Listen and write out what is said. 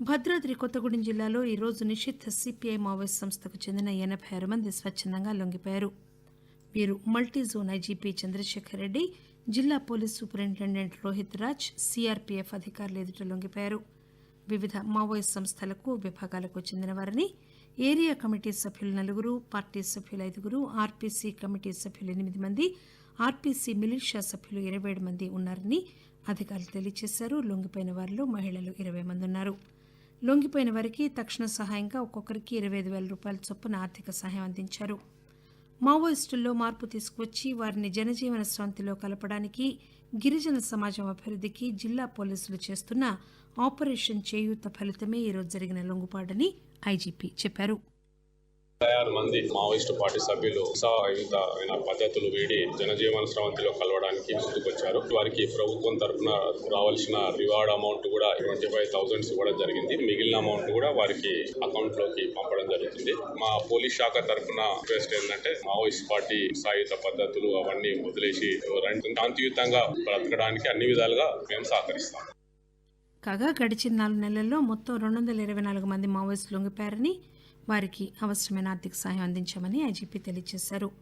భద్రాద్రి కొత్తగూడెం జిల్లాలో ఈరోజు నిషిద్ధ సిపిఐ మావోయిస్ట్ సంస్థకు చెందిన ఎనబై ఆరు మంది స్వచ్చందంగా లొంగిపోయారు. వీరు multi zone IGP Chandrashekar Reddy జిల్లా police superintendent Rohit Raj CRPF అధికారులు ఎదుట లొంగిపోయారు. వివిధ మావోయిస్ట్ సంస్థలకు విభాగాలకు చెందిన వారిని ఏరియా కమిటీ సభ్యులు నలుగురు పార్టీ సభ్యులు ఐదుగురు ఆర్పీసీ కమిటీ సభ్యులు ఎనిమిది మంది ఆర్పీసీ మిలిషియా సభ్యులు ఇరవై ఏడు మంది ఉన్నారని అధికారులు తెలియజేశారు. లొంగిపోయిన వారిలో మహిళలు ఇరవై మంది ఉన్నారు. లొంగిపోయిన వారికి తక్షణ సహాయంగా ఒక్కొక్కరికి ఇరవై ఐదు వేల రూపాయల చొప్పున ఆర్థిక సహాయం అందించారు. మావోయిస్టుల్లో మార్పు తీసుకువచ్చి వారిని జనజీవన స్రవంతిలో కలపడానికి గిరిజన సమాజం అభివృద్ధికి జిల్లా పోలీసులు చేస్తున్న ఆపరేషన్ చేయూత ఫలితమే ఈరోజు జరిగిన లొంగుపాడని ఐజీపీ చెప్పారు. ఆరు మంది మావోయిస్టు పార్టీ సభ్యులు ఉత్సాహయుతమైన పద్ధతులు వీడి జనజీవన స్రవంతిలో కలవడానికి ముందుకొచ్చారు. వారికి ప్రభుత్వం తరఫున రావాల్సిన రివార్డ్ అమౌంట్ కూడా ట్వంటీ ఫైవ్ థౌసండ్స్ ఇవ్వడం జరిగింది. మిగిలిన అమౌంట్ కూడా వారికి అకౌంట్లోకి పంపడం జరుగుతుంది. మా పోలీస్ శాఖ తరఫున రిక్వెస్ట్ ఏంటంటే మావోయిస్ట్ పార్టీ సాయుధ పద్ధతులు అవన్నీ వదిలేసి శాంతియుతంగా బ్రతకడానికి అన్ని విధాలుగా మేము సహకరిస్తాం. కాగా గడిచిన నాలుగు నెలల్లో మొత్తం రెండు వందల ఇరవై నాలుగు మంది మావోయిస్టులు లొంగిపోయారని వారికి అవసరమైన ఆర్థిక సాయం అందించామని ఐజీపీ తెలియజేశారు.